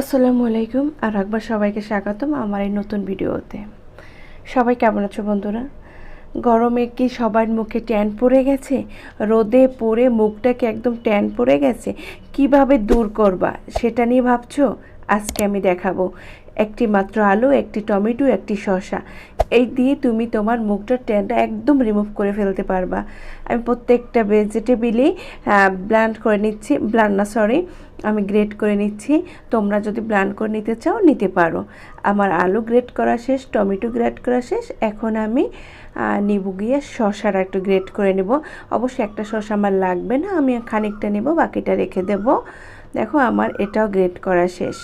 আসসালামু আলাইকুম, আর একবার সবাইকে স্বাগতম আমার এই নতুন ভিডিওতে। সবাই কেমন আছো বন্ধুরা? গরমে কি সবার মুখে ট্যান পড়ে গেছে? রোদে পড়ে মুখটাকে একদম ট্যান পড়ে গেছে? কীভাবে দূর করবা? সেটা নিয়ে ভাবছ? আজকে আমি দেখাবো। একটি মাত্র আলু, একটি টমেটো, একটি শসা। এই দিয়ে তুমি তোমার মুখটার ট্যানটা একদম রিমুভ করে ফেলতে পারবা। আমি প্রত্যেকটা ভেজিটেবিলই ব্লান্ড করে নিচ্ছি। ব্লান্ড না সরি আমি গ্রেট করে নিচ্ছি। তোমরা যদি ব্লান্ড করে নিতে চাও, নিতে পারো। আমার আলু গ্রেট করা শেষ, টমেটো গ্রেট করা শেষ। এখন আমি নিবু গিয়ে শশার একটু গ্রেট করে নেব। অবশ্যই একটা শশা আমার লাগবে না, আমি খানিকটা নেব, বাকিটা রেখে দেব। দেখো, আমার এটাও গ্রেট করা শেষ।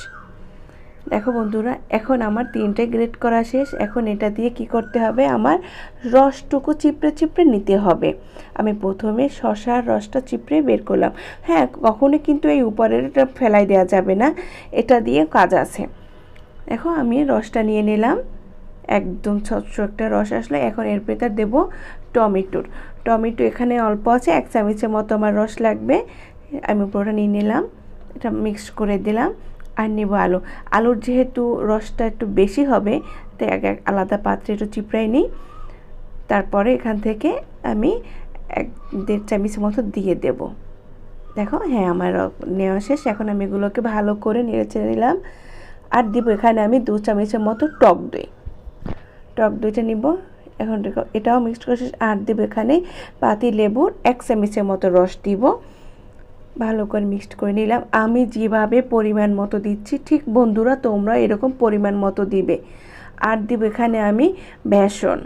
দেখো বন্ধুরা, এখন আমার তিনটে গ্রেট করা শেষ। এখন এটা দিয়ে কি করতে হবে? আমার রসটুকু চিপড়ে চিপড়ে নিতে হবে। আমি প্রথমে শশার রসটা চিপড়ে বের করলাম। হ্যাঁ কখনো কিন্তু এই উপরের ফেলাই দেওয়া যাবে না। এটা দিয়ে কাজ আছে। দেখো, আমি রসটা নিয়ে নিলাম। একদম স্বচ্ছ একটা রস আসলে। এখন এর ভেতর দেব টমেটোর। টমেটো এখানে অল্প আছে, এক চামচের মতো আমার রস লাগবে। আমি পুরোটা নিয়ে নিলাম। এটা মিক্স করে দিলাম। আর নেব আলু। আলুর যেহেতু রসটা একটু বেশি হবে, তাই এক আলাদা পাত্রে একটু চিপড়াই নিই। তারপরে এখান থেকে আমি এক দেড় চামচ মতো দিয়ে দেব। দেখো হ্যাঁ আমার নেওয়া শেষ। এখন আমি এগুলোকে ভালো করে নেড়ে চেড়ে নিলাম। আর দিব এখানে আমি দু চামচের মতো টক দই। টক দইটা নিব। এখন এটাও মিক্সড করে আর দেবো এখানে পাতি লেবুর এক চামচের মতো রস দিব। ভালো করে মিক্সড করে নিলাম। আমি যেভাবে পরিমাণ মতো দিচ্ছি, ঠিক বন্ধুরা তোমরা এরকম পরিমাণ মতো দিবে। আর দিব এখানে আমি বেসন।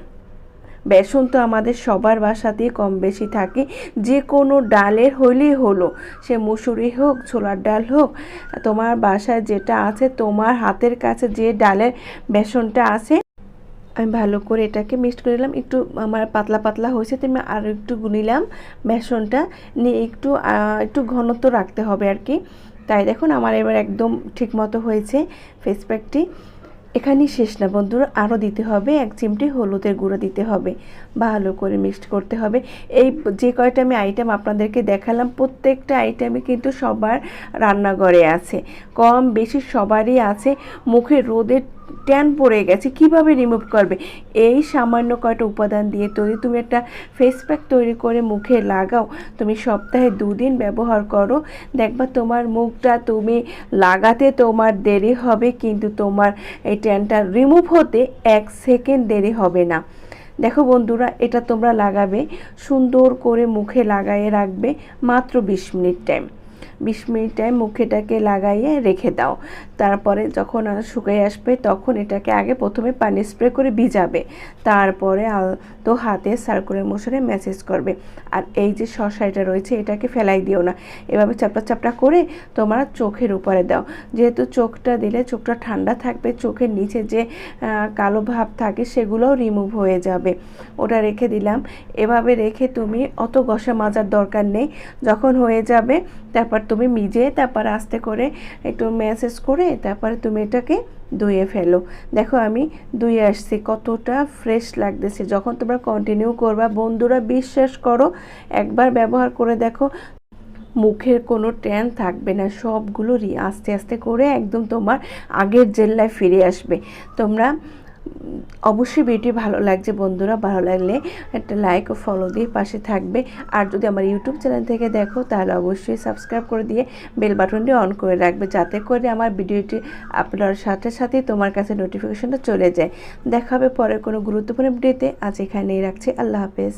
বেসন তো আমাদের সবার বাসাতেই কম বেশি থাকে। যে কোনো ডালের হলেই হলো। সে মুসুরি হোক, ছোলার ডাল হোক, তোমার বাসায় যেটা আছে, তোমার হাতের কাছে যে ডালের বেসনটা আছে আমি ভালো করে এটাকে মিক্সড করে নিলাম। একটু আমার পাতলা পাতলা হয়েছে, তো আমি আর একটু গুনিলাম বেসনটা। নিয়ে একটু একটু ঘনত্ব রাখতে হবে আর কি। তাই দেখুন, আমার এবার একদম ঠিক মতো হয়েছে ফেস প্যাকটি এখানেই শেষ না বন্ধুরা আরও দিতে হবে। এক চিমটি হলুদের গুঁড়ো দিতে হবে। ভালো করে মিক্সড করতে হবে। এই যে কয়টা আমি আইটেম আপনাদেরকে দেখালাম, প্রত্যেকটা আইটেমই কিন্তু সবার রান্নাঘরে আছে। কম বেশি সবারই আছে। মুখে রোদের ট্যান পড়ে গেছে, কীভাবে রিমুভ করবে? এই সামান্য কয়টা উপাদান দিয়ে তৈরি তুমি একটা ফেস প্যাক তৈরি করে মুখে লাগাও, তুমি সপ্তাহে দুদিন ব্যবহার করো, দেখবা তোমার মুখটা তুমি লাগাতে তোমার দেরি হবে, কিন্তু তোমার এই ট্যানটা রিমুভ হতে এক সেকেন্ড দেরি হবে না। দেখো বন্ধুরা, এটা তোমরা লাগাবে, সুন্দর করে মুখে লাগাইয়ে রাখবে মাত্র বিশ মিনিট টাইম বিশ মিনিট টাইম মুখেটাকে লাগাইয়ে রেখে দাও। তারপরে যখন শুকিয়ে আসবে, তখন এটাকে আগে প্রথমে পানি স্প্রে করে ভিজাবে। তারপরে তো হাতে সার্কুলার মোশনে ম্যাসেজ করবে। আর এই যে শশা এটা রয়েছে, এটাকে ফেলাই দিও না। এভাবে চাপটা চাপটা করে তোমার চোখের উপরে দাও। যেহেতু চোখটা দিলে চোখটা ঠান্ডা থাকবে, চোখের নিচে যে কালো ভাব থাকে, সেগুলোও রিমুভ হয়ে যাবে। ওটা রেখে দিলাম। এভাবে রেখে তুমি অত ঘষা মাজার দরকার নেই। যখন হয়ে যাবে, তারপর তুমি মিজে তারপর আস্তে করে একটু ম্যাসেজ করে তারপরে তুমি এটাকে ধুয়ে ফেলো। দেখো আমি ধুয়ে আসছি, কতটা ফ্রেশ লাগতেছে। যখন তোমরা কন্টিনিউ করবা, বন্ধুরা বিশ্বাস করো, একবার ব্যবহার করে দেখো, মুখের কোনো ট্যান থাকবে না। সবগুলো আস্তে আস্তে করে একদম তোমার আগের জেল্লায় ফিরে আসবে। তোমরা অবশ্যই ভিডিওটি ভালো লাগছে বন্ধুরা, ভালো লাগলে একটা লাইক ও ফলো দিয়ে পাশে থাকবে। আর যদি আমার ইউটিউব চ্যানেল থেকে দেখো, তাহলে অবশ্যই সাবস্ক্রাইব করে দিয়ে বেল বাটনটি অন করে রাখবে, যাতে করে আমার ভিডিওটি আপলোডের সাথে সাথে তোমার কাছে নোটিফিকেশনটা চলে যায়। দেখা হবে পরে কোনো গুরুত্বপূর্ণ ভিডিওতে আজ এখানেই রাখছি। আল্লাহ হাফেজ।